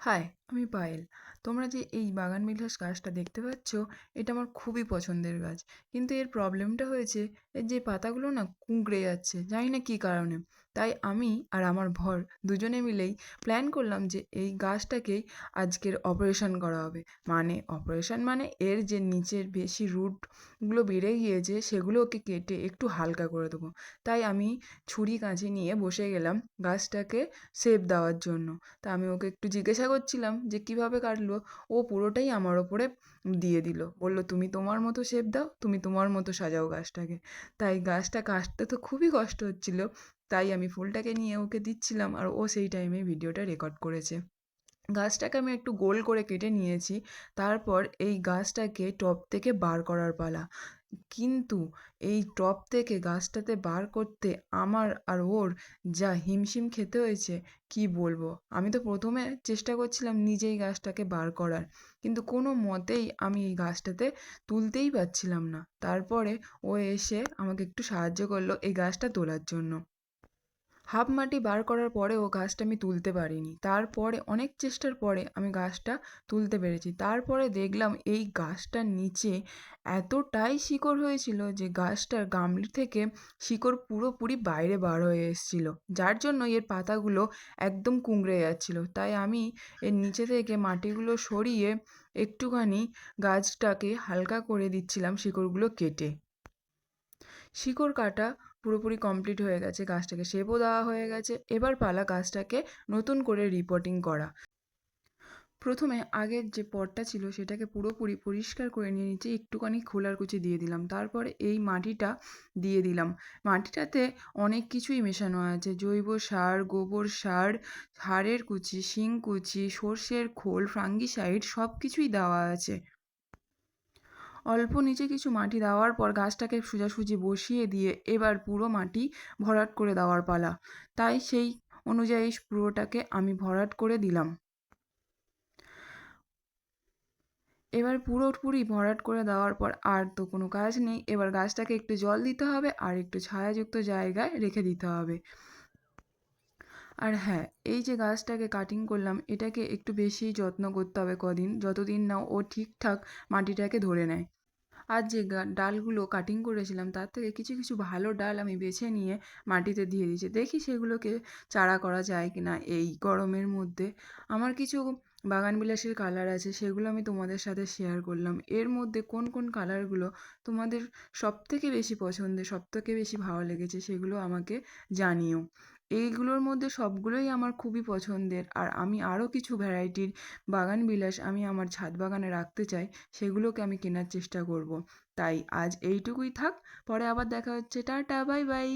Hi. আমি পায়েল। তোমরা যে এই বাগান বিলাস গাছটা দেখতে পাচ্ছ, এটা আমার খুবই পছন্দের গাছ। কিন্তু এর প্রবলেমটা হয়েছে এর যে পাতাগুলো না কুঁকড়ে যাচ্ছে, জানি না কী কারণে। তাই আমি আর আমার ভর দুজনে মিলেই প্ল্যান করলাম যে এই গাছটাকেই আজকের অপারেশন করা হবে। মানে অপারেশন মানে এর যে নিচের বেশি রুটগুলো বেড়ে গিয়েছে, সেগুলোকে কেটে একটু হালকা করে দেবো। তাই আমি ছুরি কাঁচি নিয়ে বসে গেলাম গাছটাকে শেপ দেওয়ার জন্য। তা আমি ওকে একটু জিজ্ঞাসা করছিলাম যে কীভাবে কাটলো, ও পুরোটাই আমার ওপরে দিয়ে দিল। বলল, তুমি তোমার মতো শেপ দাও, তুমি তোমার মতো সাজাও গাছটাকে। তাই গাছটা কাটতে তো খুবই কষ্ট হচ্ছিল, তাই আমি ফুলটাকে নিয়ে ওকে দিচ্ছিলাম আর ও সেই টাইমে ভিডিওটা রেকর্ড করেছে। গাছটাকে আমি একটু গোল করে কেটে নিয়েছি, তারপর এই গাছটাকে টব থেকে বার করার পালা। কিন্তু এই টব থেকে গাছটাতে বার করতে আমার আর ওর যা হিমশিম খেতে হয়েছে, কী বলব? আমি তো প্রথমে চেষ্টা করছিলাম নিজেই গাছটাকে বার করার, কিন্তু কোনো মতেই আমি এই গাছটাতে তুলতেই পারছিলাম না। তারপরে ও এসে আমাকে একটু সাহায্য করল এই গাছটা তোলার জন্য। হাফ মাটি বার করার পরেও গাছটা আমি তুলতে পারিনি। তারপরে, অনেক চেষ্টার পরে আমি গাছটা তুলতে পেরেছি। তারপরে দেখলাম এই গাছটার নিচে এতটাই শিকড় হয়েছিল যে গাছটার গামলি থেকে শিকড় পুরোপুরি বাইরে বার হয়ে এসেছিল, যার জন্য এর পাতাগুলো একদম কুঁকড়ে যাচ্ছিল। তাই আমি এর নিচে থেকে মাটিগুলো সরিয়ে একটুখানি গাছটাকে হালকা করে দিচ্ছিলাম শিকড়গুলো কেটে। শিকড় কাটা পুরোপুরি কমপ্লিট হয়ে গেছে গাছটাকে শেপও দেওয়া হয়ে গেছে। এবার পালা গাছটাকে নতুন করে রিপোর্টিং করা। প্রথমে আগের যে পটটা ছিল সেটাকে পুরোপুরি পরিষ্কার করে নিয়ে নিচে একটুখানি খোলার কুচি দিয়ে দিলাম। তারপরে এই মাটিটা দিয়ে দিলাম। মাটিটাতে অনেক কিছুই মেশানো আছে। জৈব সার, গোবর সার, হাড়ের কুচি, শিং কুচি, সর্ষের খোল, ফাঙ্গিসাইড সব কিছুই দেওয়া আছে। অল্প নিচে কিছু মাটি দেওয়ার পর গাছটাকে সোজাসুজি বসিয়ে দিয়ে এবার পুরো মাটি ভরাট করে দেওয়ার পালা। তাই সেই অনুযায়ী পুরোটাকে আমি ভরাট করে দিলাম। এবার পুরোপুরি ভরাট করে দেওয়ার পর আর তো কোনো কাজ নেই। এবার গাছটাকে একটু জল দিতে হবে আর একটু ছায়াযুক্ত জায়গায় রেখে দিতে হবে। আর হ্যাঁ এই যে গাছটাকে কাটিং করলাম, এটাকে একটু বেশিই যত্ন করতে হবে কদিন, যতদিন না ও ঠিকঠাক মাটিটাকে ধরে নেয়। আর যে ডালগুলো কাটিং করেছিলাম, তার থেকে কিছু কিছু ভালো ডাল আমি বেছে নিয়ে মাটিতে দিয়ে দিয়েছি। দেখি সেগুলোকে চারা করা যায় কি না এই গরমের মধ্যে। আমার কিছু বাগান বিলাসের কালার আছে, সেগুলো আমি তোমাদের সাথে শেয়ার করলাম। এর মধ্যে কোন কোন কালারগুলো তোমাদের সবথেকে বেশি পছন্দের, সবথেকে বেশি ভালো লেগেছে সেগুলো আমাকে জানিও। এইগুলোর মধ্যে সবগুলোই আমার খুবই পছন্দের। আর আমি আরও কিছু ভ্যারাইটির বাগান বিলাস আমি আমার ছাদ বাগানে রাখতে চাই, সেগুলোকে আমি কেনার চেষ্টা করব। তাই আজ এইটুকুই থাক, পরে আবার দেখা হচ্ছে। Tata bye bye